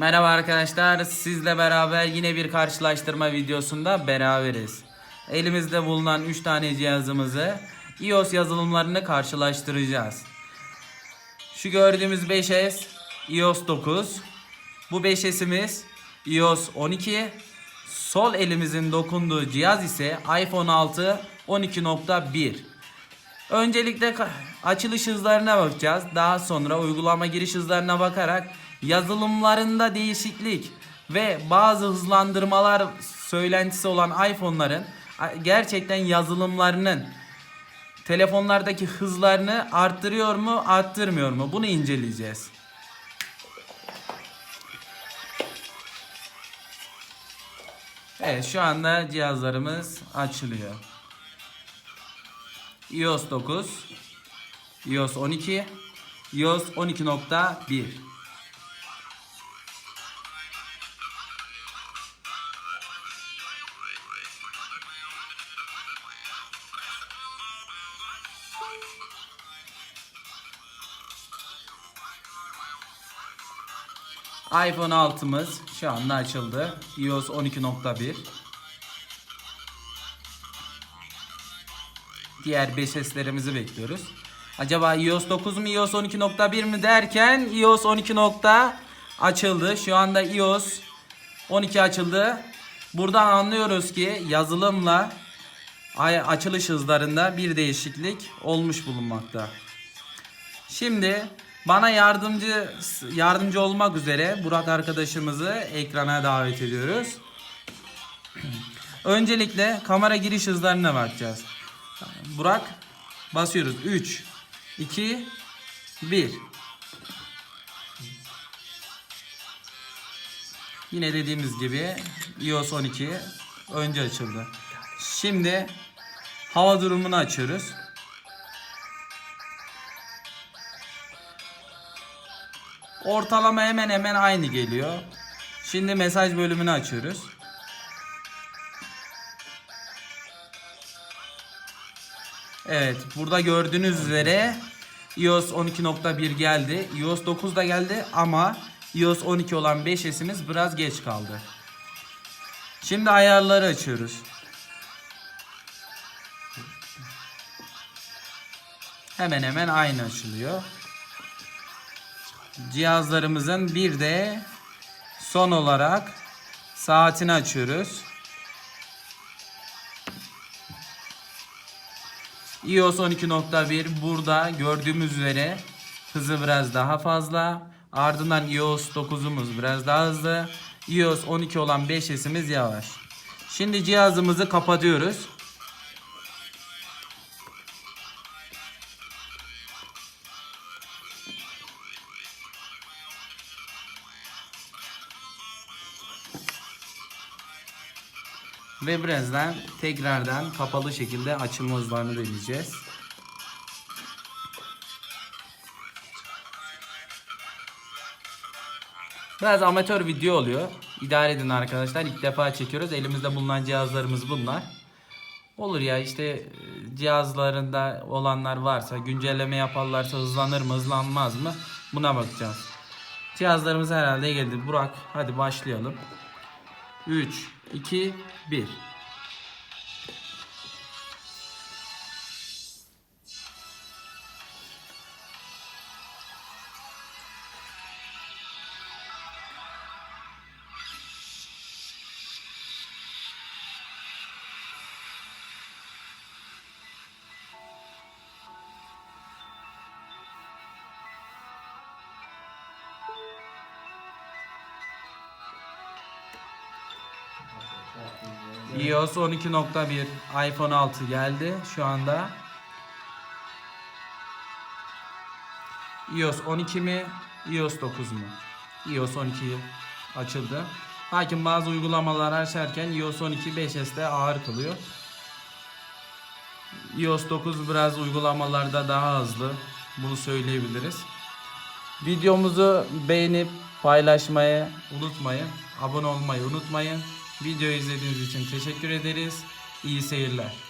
Merhaba arkadaşlar. Sizle beraber yine bir karşılaştırma videosunda beraberiz. Elimizde bulunan 3 tane cihazımızı iOS yazılımlarını karşılaştıracağız. Şu gördüğümüz 5S iOS 9. Bu 5S'imiz iOS 12. Sol elimizin dokunduğu cihaz ise iPhone 6 12.1. Öncelikle açılış hızlarına bakacağız. Daha sonra uygulama giriş hızlarına bakarak yazılımlarında değişiklik ve bazı hızlandırmalar söylentisi olan iPhone'ların gerçekten yazılımlarının telefonlardaki hızlarını arttırıyor mu, arttırmıyor mu? Bunu inceleyeceğiz. Evet, şu anda cihazlarımız açılıyor. iOS 9, iOS 12, iOS 12.1. iPhone 6'mız şu anda açıldı. iOS 12.1. Diğer 5S'lerimizi bekliyoruz. Acaba iOS 9 mu iOS 12.1 mi derken iOS 12. nokta açıldı. Şu anda iOS 12 açıldı. Buradan anlıyoruz ki yazılımla açılış hızlarında bir değişiklik olmuş bulunmakta. Şimdi bana yardımcı yardımcı olmak üzere Burak arkadaşımızı ekrana davet ediyoruz. Öncelikle kamera giriş hızlarına bakacağız. Burak basıyoruz. 3 2 1 Yine dediğimiz gibi iOS 12 önce açıldı. Şimdi hava durumunu açıyoruz. Ortalama hemen hemen aynı geliyor. Şimdi mesaj bölümünü açıyoruz. Evet, burada gördüğünüz üzere iOS 12.1 geldi. iOS 9 da geldi ama iOS 12 olan 5S'imiz biraz geç kaldı. Şimdi ayarları açıyoruz. Hemen hemen aynı açılıyor. Cihazlarımızın bir de son olarak saatini açıyoruz. iOS 12.1 burada gördüğümüz üzere hızı biraz daha fazla. Ardından iOS 9'umuz biraz daha hızlı. iOS 12 olan 5S'imiz yavaş. Şimdi cihazımızı kapatıyoruz. Ve birazdan tekrardan kapalı şekilde açılma hızlarını deneyeceğiz. Biraz amatör video oluyor. İdare edin arkadaşlar. İlk defa çekiyoruz. Elimizde bulunan cihazlarımız bunlar. Olur ya işte e, cihazlarında olanlar varsa güncelleme yaparlarsa hızlanır mı hızlanmaz mı buna bakacağız. Cihazlarımız herhalde geldi. Burak hadi başlayalım. 3, 2, 1. iOS 12.1 iPhone 6 geldi şu anda. iOS 12 mi? iOS 9 mu? iOS 12 açıldı. Lakin bazı uygulamalar açarken iOS 12 5S'te ağır kılıyor. iOS 9 biraz uygulamalarda daha hızlı. Bunu söyleyebiliriz. Videomuzu beğenip paylaşmayı unutmayın. Abone olmayı unutmayın. Videoyu izlediğiniz için teşekkür ederiz. İyi seyirler.